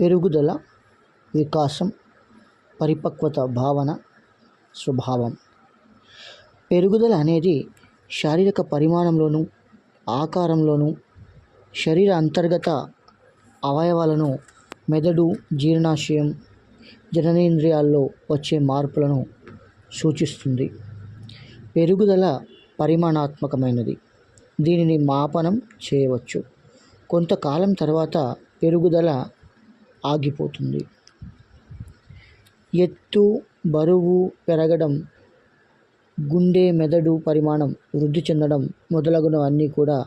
పెరుగుదల వికాసం పరిపక్వత భావన స్వభావం. పెరుగుదల అనేది శారీరక పరిమాణంలోను ఆకారంలోను శరీర అంతర్గత అవయవాలను మెదడు జీర్ణాశయం జననేంద్రియాల్లో వచ్చే మార్పులను సూచిస్తుంది. పెరుగుదల పరిమాణాత్మకమైనది. దీనిని మాపనం చేయవచ్చు. కొంతకాలం తర్వాత పెరుగుదల ఆగిపోతుంది. ఎత్తు బరువు పెరగడం గుండె మెదడు పరిమాణం వృద్ధి చెందడం మొదలగునవన్నీ కూడా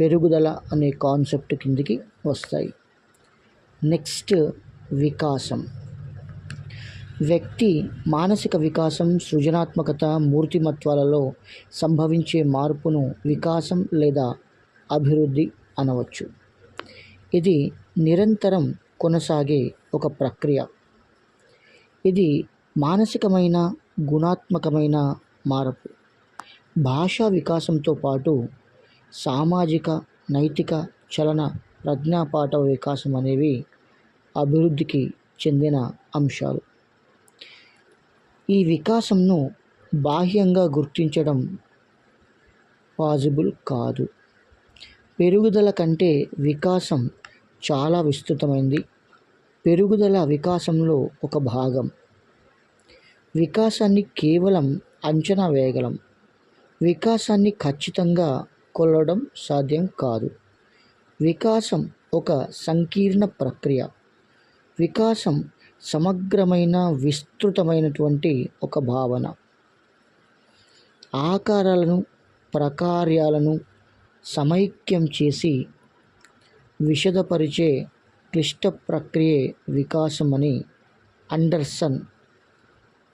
పెరుగుదల అనే కాన్సెప్ట్ కిందికి వస్తాయి. నెక్స్ట్ వికాసం. వ్యక్తి మానసిక వికాసం సృజనాత్మకత మూర్తిమత్వాలలో సంభవించే మార్పును వికాసం లేదా అభివృద్ధి అనవచ్చు. ఇది నిరంతరం కొనసాగే ఒక ప్రక్రియ. ఇది మానసికమైన గుణాత్మకమైన మార్పు. భాషా వికాసంతో పాటు సామాజిక నైతిక చలన ప్రజ్ఞాపాఠ వికాసం అనేవి అభివృద్ధికి చెందిన అంశాలు. ఈ వికాసంను బాహ్యంగా గుర్తించడం పాజిబుల్ కాదు. పెరుగుదల కంటే వికాసం చాలా విస్తృతమైంది. పెరుగుదల వికాసంలో ఒక భాగం. వికాసాన్ని కేవలం అంచనా వేయగలం. వికాసాన్ని ఖచ్చితంగా కొలవడం సాధ్యం కాదు. వికాసం ఒక సంకీర్ణ ప్రక్రియ. వికాసం సమగ్రమైన విస్తృతమైనటువంటి ఒక భావన. ఆకారాలను ప్రకార్యాలను సమైక్యం చేసి విశదపరిచే క్లిష్ట ప్రక్రియే వికాసం అని అండర్సన్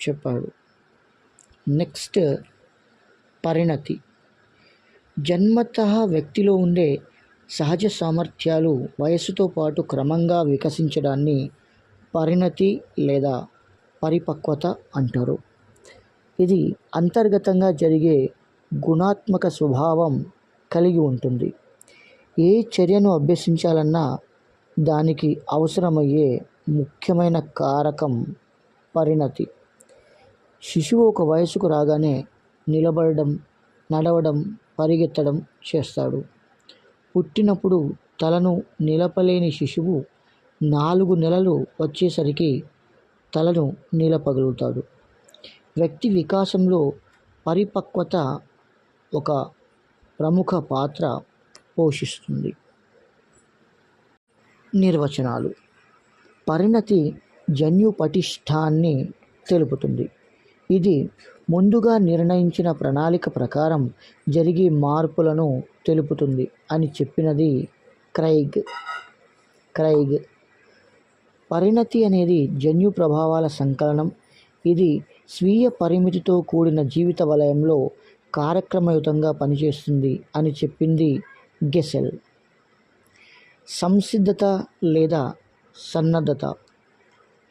చెప్పాడు. నెక్స్ట్ పరిణతి. జన్మత వ్యక్తిలో ఉండే సహజ సామర్థ్యాలు వయస్సుతో పాటు క్రమంగా వికసించడాన్ని పరిణతి లేదా పరిపక్వత అంటారు. ఇది అంతర్గతంగా జరిగే గుణాత్మక స్వభావం కలిగి ఉంటుంది. ఏ చర్యను అభ్యసించాలన్నా దానికి అవసరమయ్యే ముఖ్యమైన కారకం పరిణతి. శిశువు ఒక వయసుకు రాగానే నిలబడడం నడవడం పరిగెత్తడం చేస్తాడు. పుట్టినప్పుడు తలను నిలపలేని శిశువు నాలుగు నెలలు వచ్చేసరికి తలను నిలపగలుగుతాడు. వ్యక్తి వికాసంలో పరిపక్వత ఒక ప్రముఖ పాత్ర పోషిస్తుంది. నిర్వచనాలు. పరిణతి జన్యు పటిష్టాన్ని తెలుపుతుంది. ఇది ముందుగా నిర్ణయించిన ప్రణాళిక ప్రకారం జరిగే మార్పులను తెలుపుతుంది అని చెప్పినది క్రైగ్. క్రైగ్. పరిణతి అనేది జన్యు ప్రభావాల సంకలనం. ఇది స్వీయ పరిమితితో కూడిన జీవిత వలయంలో కార్యక్రమయుతంగా పనిచేస్తుంది అని చెప్పింది గెసెల్. సంసిద్ధత లేదా సన్నద్ధత.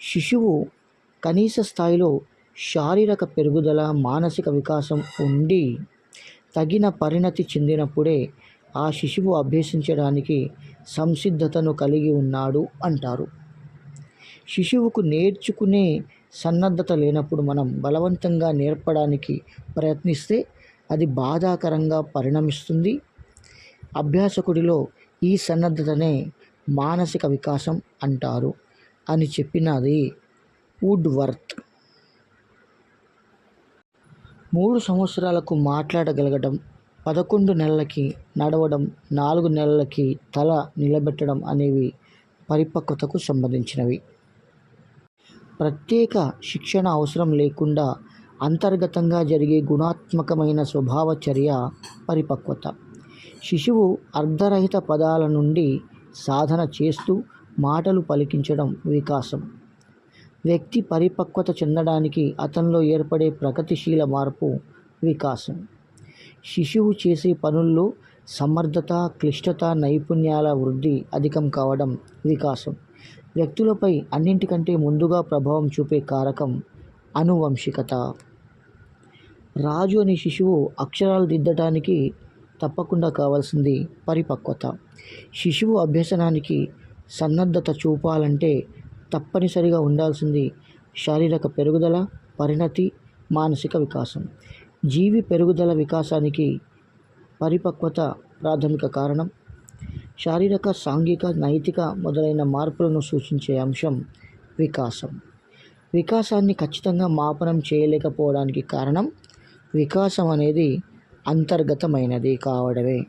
శిశువు కనీస స్థాయిలో శారీరక పెరుగుదల మానసిక వికాసం ఉండి తగిన పరిణతి చెందినప్పుడే ఆ శిశువు అభ్యసించడానికి సంసిద్ధతను కలిగి ఉన్నాడు అంటారు. శిశువుకు నేర్చుకునే సన్నద్ధత లేనప్పుడు మనం బలవంతంగా నేర్పడానికి ప్రయత్నిస్తే అది బాధాకరంగా పరిణమిస్తుంది. అభ్యాసకుడిలో ఈ సన్నద్ధతనే మానసిక వికాసం అంటారు. అని చెప్పినది వుడ్ వర్త్ మూడు సంవత్సరాలకు మాట్లాడగలగడం పదకొండు నెలలకి నడవడం నాలుగు నెలలకి తల నిలబెట్టడం అనేవి పరిపక్వతకు సంబంధించినవి. ప్రత్యేక శిక్షణ అవసరం లేకుండా అంతర్గతంగా జరిగే గుణాత్మకమైన స్వభావ చర్య పరిపక్వత. శిశువు అర్ధరహిత పదాల నుండి సాధన చేస్తూ మాటలు పలికించడం వికాసం. వ్యక్తి పరిపక్వత చెందడానికి అతనిలో ఏర్పడే ప్రగతిశీల మార్పు వికాసం. శిశువు చేసే పనుల్లో సమర్థత క్లిష్టత నైపుణ్యాల వృద్ధి అధికం కావడం వికాసం. వ్యక్తులపై అన్నింటికంటే ముందుగా ప్రభావం చూపే కారకం అనువంశికత. రాజు అనే శిశువు అక్షరాలు దిద్దటానికి తప్పకుండా కావాల్సింది పరిపక్వత. శిశువు అభ్యసనానికి సన్నద్ధత చూపాలంటే తప్పనిసరిగా ఉండాల్సింది శారీరక పెరుగుదల పరిణతి మానసిక వికాసం. జీవి పెరుగుదల వికాసానికి పరిపక్వత ప్రాథమిక కారణం శారీరక సాంఘిక నైతిక మొదలైన మార్పులను సూచించే అంశం వికాసం. వికాసాన్ని ఖచ్చితంగా మాపనం చేయలేకపోవడానికి కారణం వికాసం అనేది అంతర్గతమైనది కావడమే.